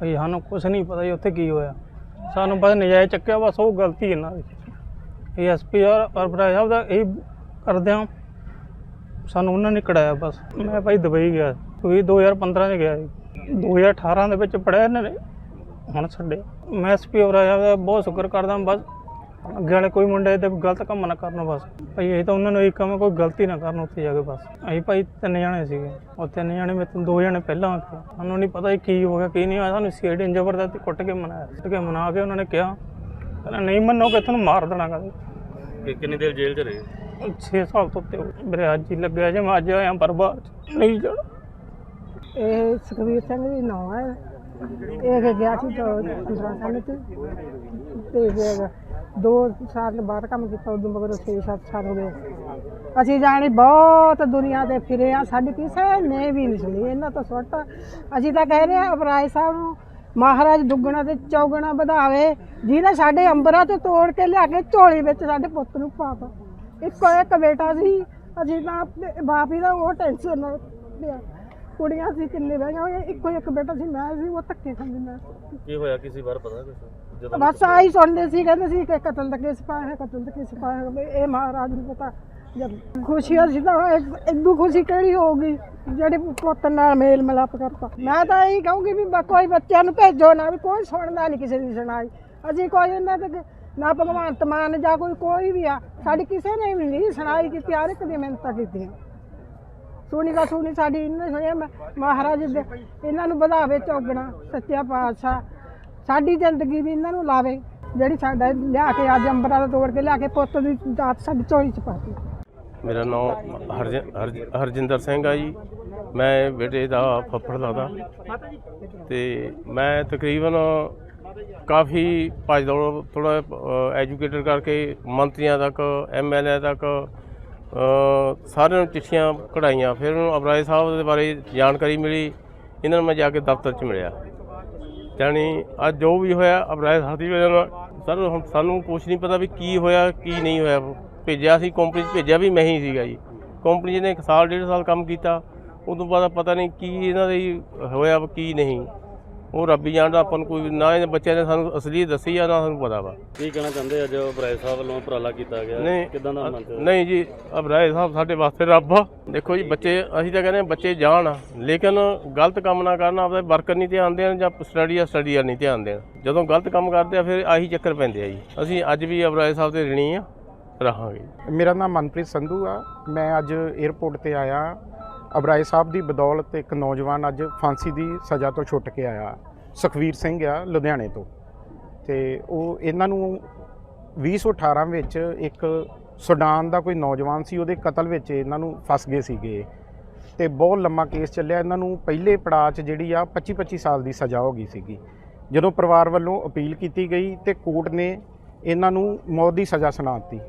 ਭਈ ਸਾਨੂੰ ਕੁਝ ਨਹੀਂ ਪਤਾ ਜੀ ਉੱਥੇ ਕੀ ਹੋਇਆ। ਸਾਨੂੰ ਬਸ ਨਜਾਇਜ਼ ਚੱਕਿਆ, ਬਸ ਉਹ ਗਲਤੀ ਇਹਨਾਂ ਦੀ। ਇਹ ਐਸਪੀ ਔਰ ਅਰਪਰਾਜ ਸਾਹਿਬ ਦਾ ਇਹ ਕਰਦੇ ਹਾਂ। ਸਾਨੂੰ ਉਹਨਾਂ ਨੇ ਕਢਾਇਆ ਬਸ। ਮੈਂ ਭਾਈ ਦੁਬਈ ਗਿਆ। ਕੋਈ 2015 ਚ ਗਿਆ ਜੀ। 2018 ਦੇ ਵਿੱਚ ਪੜਿਆ ਇਹਨਾਂ ਨੇ। ਹੁਣ ਛੱਡੇ। ਮੈਂ ਐਸਪੀ ਔਰ ਸਾਹਿਬ ਦਾ ਬਹੁਤ ਸ਼ੁਕਰ ਕਰਦਾ ਬਸ। ਅੱਗੇ ਵਾਲੇ ਕੋਈ ਮੁੰਡੇ ਤੇ ਗਲਤ ਕੰਮ ਨਾ ਕਰਨ ਬਸ। ਭਾਈ ਇਹ ਤਾਂ ਉਹਨਾਂ ਨੂੰ ਇਹ ਕੰਮ ਕੋਈ ਗਲਤੀ ਨਾ ਕਰਨ ਉੱਥੇ ਜਾ ਕੇ ਬਸ। ਅਸੀਂ ਭਾਈ ਤਿੰਨ ਜਣੇ ਸੀਗੇ। ਉਹ ਤਿੰਨ ਜਣੇ ਮੇਰੇ ਤੋਂ ਦੋ ਜਣੇ ਪਹਿਲਾਂ ਆ ਗਏ ਸਾਨੂੰ ਨਹੀਂ ਪਤਾ ਕੀ ਹੋ ਗਿਆ ਕੀ ਨਹੀਂ ਹੋਇਆ। ਸਾਨੂੰ ਸੀਡੀ ਜ਼ਬਰਦਸਤੀ ਕੁੱਟ ਕੇ ਮਨਾਇਆ। ਕੁੱਟ ਕੇ ਮਨਾ ਕੇ ਉਹਨਾਂ ਨੇ ਕਿਹਾ ਕਹਿੰਦਾ ਨਹੀਂ ਮੰਨੋਗੇ ਤੁਹਾਨੂੰ ਮਾਰ ਦੇਣਾ ਕਹਿੰਦੇ ਕਿ ਕਿੰਨੀ ਦੇਰ ਜੇਲ੍ਹ 'ਚ ਰਹੇ? 6 ਸਾਲ ਤੋਂ ਉੱਤੇ। ਮੇਰੇ ਅੱਜ ਹੀ ਲੱਗਿਆ ਜੇ ਮੈਂ ਅੱਜ ਆਇਆ ਬਰਬਾਦ ਨਹੀਂ ਜਾਣਾ। ਇਹ ਸੁਖਵੀਰ ਸਿੰਘ ਦੀ ਨਾਂ ਹੈ। ਇਹ ਕਿ ਗਿਆ ਸੀ ਤਾਂ 15 ਸਾਲ ਤੇ ਫਿਰ ਦੋ ਸਾਲ ਬਾਅਦ ਕੰਮ ਕੀਤਾ, ਉਦੋਂ ਮਗਰ 6-7 ਸਾਲ ਹੋ ਗਏ। ਅਸੀਂ ਜਾਣੀ ਬਹੁਤ ਦੁਨੀਆ ਤੇ ਫਿਰੇ ਆ, ਸਾਡੀ ਕਿਸੇ ਨੇ ਵੀ ਨਹੀਂ ਸੁਣੀ, ਇਹਨਾਂ ਤੋਂ ਸੁੱਟ। ਅਸੀਂ ਤਾਂ ਕਹਿ ਰਹੇ ਆ ਅਪਰਾਜ ਸਾਹਿਬ ਨੂੰ ਮਹਾਰਾਜ ਦੁੱਗਣਾ ਤੇ ਚੌਗਣਾ ਵਧਾਵੇ, ਜਿਹਨੇ ਸਾਡੇ ਅੰਬਰਾਂ ਤੋਂ ਤੋੜ ਕੇ ਲਿਆ ਕੇ ਝੋਲੀ ਵਿੱਚ ਸਾਡੇ ਪੁੱਤ ਨੂੰ ਪਾਤਾ ਇੱਕੋ ਇੱਕ ਬੇਟਾ ਸੀ, ਅਸੀਂ ਤਾਂ ਆਪਣੇ ਬਾਪ ਹੀ ਦਾ ਉਹ ਟੈਨਸ਼ਨ ਨਾਲ ਲਿਆ। ਕੁੜੀਆਂ ਸੀ ਕਿੰਨੇ ਬਹਿ ਗਈਆਂ ਇੱਕੋ ਇੱਕ ਬੇਟਾ ਸੀ ਮੈਂ ਸੀ ਉਹ ਧੱਕੇ ਖਾਂਦੀ ਮੈਂ। ਕੀ ਹੋਇਆ ਕਿਸੇ ਵਾਰ ਪਤਾ ਕੁਛ? ਜਦੋਂ ਬਸ ਆਹੀ ਸੁਣਦੇ ਸੀ ਕਹਿੰਦੇ ਸੀ ਕਿ ਕਤਲ ਦਾ ਕੇਸ ਪਾਇਆ ਹੈ ਕਤਲ ਦਾ ਕੇਸ ਪਾਇਆ ਹੈ। ਵੀ ਇਹ ਮਹਾਰਾਜ ਨੂੰ ਪਤਾ। ਜਦ ਖੁਸ਼ੀ ਅਸੀਂ ਤਾਂ ਇਦੋਂ ਖੁਸ਼ੀ ਕਿਹੜੀ ਹੋਊਗੀ ਜਿਹੜੇ ਪੁੱਤ ਨਾਲ ਮੇਲ ਮਿਲਾਪ ਕਰਤਾ ਮੈਂ ਤਾਂ ਇਹੀ ਕਹੂੰਗੀ ਵੀ ਬ- ਕੋਈ ਬੱਚਿਆਂ ਨੂੰ ਭੇਜੋ ਨਾ ਵੀ ਕੋਈ ਸੁਣਦਾ ਨਹੀਂ ਕਿਸੇ ਦੀ ਸੁਣਾਈ। ਅਸੀਂ ਕੋਈ ਇਹਨਾਂ ਤੇ ਨਾ ਭਗਵੰਤ ਮਾਨ ਜਾਂ ਕੋਈ ਕੋਈ ਵੀ ਆ ਸਾਡੀ ਕਿਸੇ ਨੇ ਵੀ ਨਹੀਂ ਸੁਣਾਈ ਕੀਤੀ ਹਰ ਇੱਕ ਦੀ ਮਿਹਨਤਾਂ ਕੀਤੀਆਂ। ਸੁਣੀ ਦਾ ਸੁਣੀ ਸਾਡੀ ਇਹਨੇ ਸੁਣਿਆ ਮਹਾਰਾਜ ਦੇ ਇਹਨਾਂ ਨੂੰ ਵਧਾਵੇ ਚੌਗਣਾ ਸੱਚਿਆ ਪਾਤਸ਼ਾਹ। ਸਾਡੀ ਜ਼ਿੰਦਗੀ ਵੀ ਇਹਨਾਂ ਨੂੰ ਲਾਵੇ, ਜਿਹੜੀ ਸਾਡਾ ਲਿਆ ਕੇ ਅੱਜ ਅੰਬਰਾਂ ਦਾ ਤੋੜ ਕੇ ਲਿਆ ਕੇ ਪੁੱਤ ਦੀ ਦਾਤ ਸਾਡੀ ਝੋਲੀ ਚ ਪਾਤੀ ਮੇਰਾ ਨਾਮ ਹਰਜਿੰਦਰ ਸਿੰਘ ਆ ਜੀ। ਮੈਂ ਬੇਟੇ ਦਾ ਫੱਫੜ ਲੱਗਦਾ ਤੇ ਮੈਂ ਤਕਰੀਬਨ ਕਾਫੀ ਭੱਜ ਦੌੜ ਥੋੜਾ ਐਜੂਕੇਟਡ ਕਰਕੇ ਮੰਤਰੀਆਂ ਤੱਕ ਐਮਐਲਏ ਤੱਕ ਸਾਰਿਆਂ ਨੂੰ ਚਿੱਠੀਆਂ ਕਢਾਈਆਂ। ਫਿਰ ਉਹਨੂੰ ਅਬਰਾਏ ਸਾਹਿਬ ਦੇ ਬਾਰੇ ਜਾਣਕਾਰੀ ਮਿਲੀ। ਇਹਨਾਂ ਨੂੰ ਮੈਂ ਜਾ ਕੇ ਦਫ਼ਤਰ 'ਚ ਮਿਲਿਆ। ਜਾਣੀ ਅੱਜ ਜੋ ਵੀ ਹੋਇਆ ਅਬਰਾਏ ਸਾਹਿਬ ਦੀ ਵਜ੍ਹਾ ਨਾਲ ਸਰ, ਹੁਣ ਸਾਨੂੰ ਕੁਝ ਨਹੀਂ ਪਤਾ ਵੀ ਕੀ ਹੋਇਆ, ਕੀ ਨਹੀਂ ਹੋਇਆ। ਭੇਜਿਆ ਸੀ ਕੰਪਨੀ 'ਚ ਭੇਜਿਆ ਵੀ ਮੈਂ ਹੀ ਸੀਗਾ ਜੀ। ਕੰਪਨੀ ਨੇ ਇੱਕ ਸਾਲ, ਡੇਢ ਸਾਲ ਕੰਮ ਕੀਤਾ। ਉਸ ਤੋਂ ਬਾਅਦ ਪਤਾ ਨਹੀਂ ਕੀ ਇਹਨਾਂ ਦੇ ਹੋਇਆ, ਕੀ ਨਹੀਂ। ਉਹ ਰੱਬੀ ਜਾਣਦਾ ਆਪਾਂ ਨੂੰ ਕੋਈ ਨਾ ਇਹਨਾਂ ਬੱਚਿਆਂ ਨੇ ਸਾਨੂੰ ਅਸਲੀ ਦੱਸੀ ਆ ਨਾ ਸਾਨੂੰ ਪਤਾ ਵਾ। ਕੀ ਕਹਿਣਾ ਚਾਹੁੰਦੇ ਅੱਜ ਬਰਾਏ ਸਾਹਿਬ ਵੱਲੋਂ ਉਪਰਾਲਾ ਕੀਤਾ ਗਿਆ। ਨਹੀਂ ਕਿਦਾਂ ਦਾ ਮੰਨਦੇ ਹੋ? ਨਹੀਂ ਜੀ ਅਬਰਾਏ ਸਾਹਿਬ ਸਾਡੇ ਵਾਸਤੇ ਰੱਬ ਆ। ਦੇਖੋ ਜੀ ਬੱਚੇ ਅਸੀਂ ਤਾਂ ਕਹਿੰਦੇ ਹਾਂ ਬੱਚੇ ਜਾਣ ਲੇਕਿਨ ਗਲਤ ਕੰਮ ਨਾ ਕਰਨ ਆਪਦਾ ਵਰਕਰ ਨਹੀਂ ਧਿਆਨ ਦੇਣ ਜਾਂ ਸਟੱਡੀ ਆ ਸਟੱਡੀ ਆ ਨਹੀਂ ਧਿਆਨ ਦੇਣ। ਜਦੋਂ ਗਲਤ ਕੰਮ ਕਰਦੇ ਆ ਫਿਰ ਆਹੀ ਚੱਕਰ ਪੈਂਦੇ ਆ ਜੀ। ਅਸੀਂ ਅੱਜ ਵੀ ਅਬਰਾਏ ਸਾਹਿਬ ਦੇ ਰਿਣੀ ਆ ਰਹਾਂਗੇ ਮੇਰਾ ਨਾਮ ਮਨਪ੍ਰੀਤ ਸੰਧੂ ਆ। ਮੈਂ ਅੱਜ 에ਅਰਪੋਰਟ ਤੇ ਆਇਆ। ਅਬਰਾਏ ਸਾਹਿਬ ਦੀ ਬਦੌਲਤ ਇੱਕ ਨੌਜਵਾਨ ਅੱਜ ਫਾਂਸੀ ਦੀ ਸਜ਼ਾ ਤੋਂ ਛੁੱਟ ਕੇ ਆਇਆ। ਸੁਖਵੀਰ ਸਿੰਘ ਆ ਲੁਧਿਆਣੇ ਤੋਂ। ਤੇ ਉਹ ਇਹਨਾਂ ਨੂੰ 2018 ਵਿੱਚ ਇੱਕ ਸੁਡਾਨ ਦਾ ਕੋਈ ਨੌਜਵਾਨ ਸੀ, ਉਹਦੇ ਕਤਲ ਵਿੱਚ ਇਹਨਾਂ ਨੂੰ ਫਸ ਗਏ ਸੀਗੇ। ਤੇ ਬਹੁਤ ਲੰਮਾ ਕੇਸ ਚੱਲਿਆ। ਇਹਨਾਂ ਨੂੰ ਪਹਿਲੇ ਪੜਾਅ 'ਚ ਜਿਹੜੀ ਆ 25 25 ਸਾਲ ਦੀ ਸਜ਼ਾ ਹੋ ਗਈ ਸੀਗੀ। ਜਦੋਂ ਪਰਿਵਾਰ ਵੱਲੋਂ ਅਪੀਲ ਕੀਤੀ ਗਈ ਤੇ ਕੋਰਟ ਨੇ ਇਹਨਾਂ ਨੂੰ ਮੌਤ ਦੀ ਸਜ਼ਾ ਸੁਣਾ ਦਿੱਤੀ।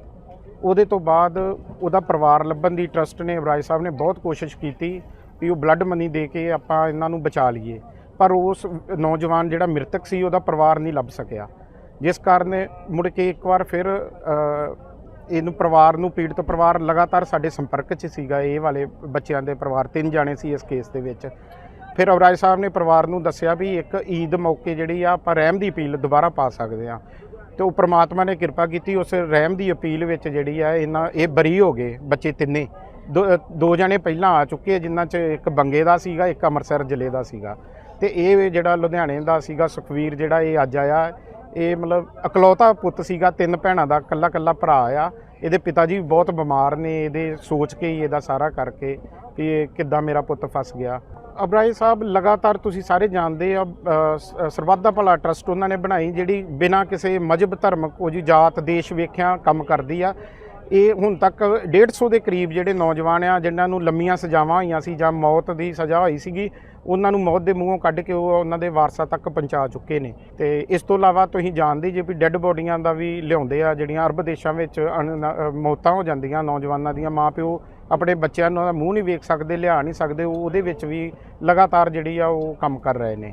ਉਹਦੇ ਤੋਂ ਬਾਅਦ ਉਹਦਾ ਪਰਿਵਾਰ ਲੱਭਣ ਦੀ ਟਰਸਟ ਨੇ ਅਬਰਾਜ ਸਾਹਿਬ ਨੇ ਬਹੁਤ ਕੋਸ਼ਿਸ਼ ਕੀਤੀ ਵੀ ਉਹ ਬਲੱਡ ਮਨੀ ਦੇ ਕੇ ਆਪਾਂ ਇਹਨਾਂ ਨੂੰ ਬਚਾ ਲਈਏ। ਪਰ ਉਸ ਨੌਜਵਾਨ ਜਿਹੜਾ ਮ੍ਰਿਤਕ ਸੀ, ਉਹਦਾ ਪਰਿਵਾਰ ਨਹੀਂ ਲੱਭ ਸਕਿਆ। ਜਿਸ ਕਾਰਨ ਮੁੜ ਕੇ ਇੱਕ ਵਾਰ ਫਿਰ ਇਹਨੂੰ ਪਰਿਵਾਰ ਨੂੰ, ਪੀੜਤ ਪਰਿਵਾਰ ਲਗਾਤਾਰ ਸਾਡੇ ਸੰਪਰਕ 'ਚ ਸੀਗਾ। ਇਹ ਵਾਲੇ ਬੱਚਿਆਂ ਦੇ ਪਰਿਵਾਰ, ਤਿੰਨ ਜਾਣੇ ਸੀ ਇਸ ਕੇਸ ਦੇ ਵਿੱਚ। ਫਿਰ ਅਬਰਾਜ ਸਾਹਿਬ ਨੇ ਪਰਿਵਾਰ ਨੂੰ ਦੱਸਿਆ ਵੀ ਇੱਕ ਈਦ ਮੌਕੇ ਜਿਹੜੀ ਆ, ਆਪਾਂ ਰਹਿਮ ਦੀ ਅਪੀਲ ਦੁਬਾਰਾ ਪਾ ਸਕਦੇ ਆ ਤੇ ਉਹ ਪ੍ਰਮਾਤਮਾ ਨੇ ਕਿਰਪਾ ਕੀਤੀ ਉਸ ਰਹਿਮ ਦੀ ਅਪੀਲ ਵਿੱਚ ਜਿਹੜੀ ਆ ਇਹਨਾਂ ਇਹ ਬਰੀ ਹੋ ਗਏ ਬੱਚੇ ਤਿੰਨੇ। ਦੋ ਦੋ ਜਣੇ ਪਹਿਲਾਂ ਆ ਚੁੱਕੇ ਆ, ਜਿਨ੍ਹਾਂ 'ਚ ਇੱਕ ਬੰਗੇ ਦਾ ਸੀਗਾ ਇੱਕ ਅੰਮ੍ਰਿਤਸਰ ਜ਼ਿਲ੍ਹੇ ਦਾ ਸੀਗਾ। ਤੇ ਇਹ ਜਿਹੜਾ ਲੁਧਿਆਣੇ ਦਾ ਸੀਗਾ ਸੁਖਵੀਰ ਜਿਹੜਾ ਇਹ ਅੱਜ ਆਇਆ ਇਹ ਮਤਲਬ ਇਕਲੌਤਾ ਪੁੱਤ ਸੀਗਾ ਤਿੰਨ ਭੈਣਾਂ ਦਾ ਇਕੱਲਾ ਇਕੱਲਾ ਭਰਾ ਆ। ਇਹਦੇ ਪਿਤਾ ਜੀ ਬਹੁਤ ਬਿਮਾਰ ਨੇ ਇਹਦੇ ਸੋਚ ਕੇ ਹੀ ਇਹਦਾ ਸਾਰਾ ਕਰਕੇ ਕਿ ਇਹ ਕਿੱਦਾਂ ਮੇਰਾ ਪੁੱਤ ਫਸ ਗਿਆ। ਅਬਰਾਏ ਸਾਹਿਬ ਲਗਾਤਾਰ ਤੁਸੀਂ ਸਾਰੇ ਜਾਣਦੇ ਆ ਅ, ਸਰਬੱਤ ਦਾ ਭਲਾ ਟਰਸਟ ਉਹਨਾਂ ਨੇ ਬਣਾਈ ਜਿਹੜੀ ਬਿਨਾਂ ਕਿਸੇ ਮਜਬ ਧਰਮ ਕੋਈ ਜਾਤ ਦੇਸ਼ ਵੇਖਿਆ ਕੰਮ ਕਰਦੀ ਆ। ਇਹ ਹੁਣ ਤੱਕ 150 ਦੇ ਕਰੀਬ ਜਿਹੜੇ ਨੌਜਵਾਨ ਆ, ਜਿਨ੍ਹਾਂ ਨੂੰ ਲੰਮੀਆਂ ਸਜ਼ਾਵਾਂ ਹੋਈਆਂ ਸੀ ਜਾਂ ਮੌਤ ਦੀ ਸਜ਼ਾ ਹੋਈ ਸੀਗੀ, ਉਹਨਾਂ ਨੂੰ ਮੌਤ ਦੇ ਮੂੰਹੋਂ ਕੱਢ ਕੇ ਉਹ ਉਹਨਾਂ ਦੇ ਵਾਰਸਾਂ ਤੱਕ ਪਹੁੰਚਾ ਚੁੱਕੇ ਨੇ। ਤੇ ਇਸ ਤੋਂ ਇਲਾਵਾ ਤੁਸੀਂ ਜਾਣਦੇ ਜੇ ਵੀ ਡੈੱਡ ਬੋਡੀਆਂ ਦਾ ਵੀ ਲਿਆਉਂਦੇ ਆ, ਜਿਹੜੀਆਂ ਅਰਬ ਦੇਸ਼ਾਂ ਵਿੱਚ ਅਣ- ਮੌਤਾਂ ਹੋ ਜਾਂਦੀਆਂ ਨੌਜਵਾਨਾਂ ਦੀਆਂ, ਮਾਪਿਓ ਆਪਣੇ ਬੱਚਿਆਂ ਨੂੰ ਉਹਦਾ ਮੂੰਹ ਨਹੀਂ ਵੇਖ ਸਕਦੇ, ਲਿਆ ਨਹੀਂ ਸਕਦੇ, ਉਹ ਉਹਦੇ ਵਿੱਚ ਵੀ ਲਗਾਤਾਰ ਜਿਹੜੀ ਆ ਉਹ ਕੰਮ ਕਰ ਰਹੇ ਨੇ।